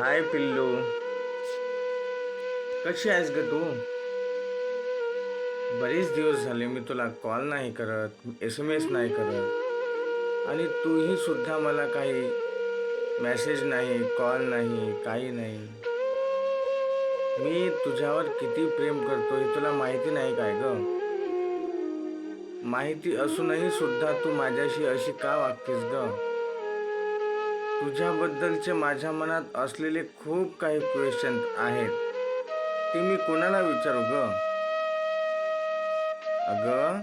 हाय पिल्लू. कशी आहेस ग तू? बरेच दिवस झाले मी तुला कॉल नाही करत एस एम एस नाही करत. आणि तूही सुद्धा मला काही मेसेज नाही कॉल नाही काही नाही. मी तुझ्यावर किती प्रेम करतो हे तुला माहिती नाही काय ग? माहिती असूनही सुद्धा तू माझ्याशी अशी का वागतेस ग? तुझ्याबद्दलचे माझ्या मनात असलेले खूप काही क्वेश्चन आहेत. ते मी कोणाला विचारू ग? अगं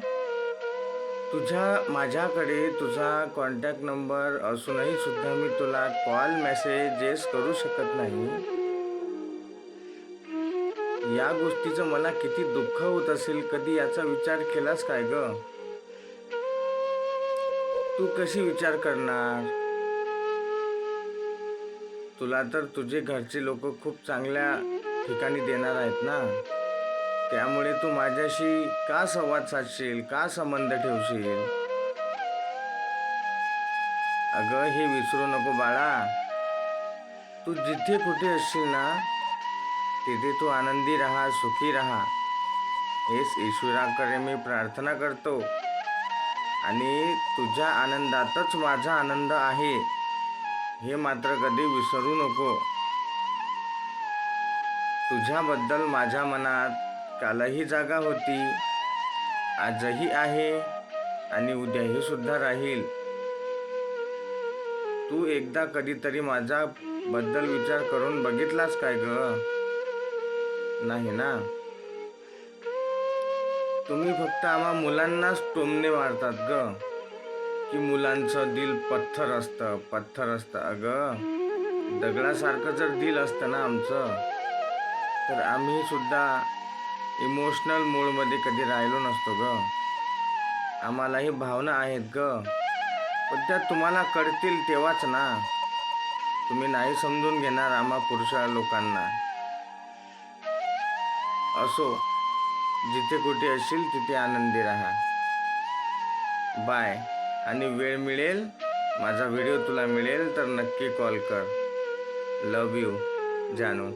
तुझ्या माझ्याकडे तुझा कॉन्टॅक्ट नंबर असूनही सुद्धा मी तुला कॉल मेसेजेस करू शकत नाही. या गोष्टीचं मला किती दुःख होत असेल कधी याचा विचार केलास काय ग? तू कशी विचार करणार? तुला तर तुझे घरचे लोक खूप चांगल्या ठिकाणी देणार आहेत ना? त्यामुळे तू माझ्याशी का संवाद साधशील? का संबंध ठेवशील? अगं हे विसरू नको बाळा. तू जिथे कुठे असशील ना तिथे तू आनंदी राहा सुखी राहा. हेच ईश्वराकडे मी प्रार्थना करतो. आणि तुझ्या आनंदातच माझा आनंद आहे. हे मात्र कधी विसरू नको. तुझ्याबद्दल माझ्या मनात कालही जागा होती. आजही आहे आणि उद्याही सुद्धा राहील. तू एकदा कधीतरी माझा बद्दल विचार करून बघितलास काय ग? नाही ना? तुम्ही फक्त आम्हा मुलांनाच टोमणे मारतात ग. की मुलांचं दिल पत्थर असतं पत्थर असतं. अगं दगडासारखं जर दिल असतं ना आमचं तर आम्ही सुद्धा इमोशनल मूडमध्ये कधी राहिलो नसतो ग. आम्हालाही भावना आहेत ग. पण त्या तुम्हाला कळतील तेव्हाच ना. तुम्ही नाही समजून घेणार आम्हा पुरुषा लोकांना. असो जिथे कुठे असशील तिथे आनंदी राहा. बाय. आणि वेळ मिळेल माझा व्हिडिओ तुला मिळेल तर नक्की कॉल कर. लव यू जानू.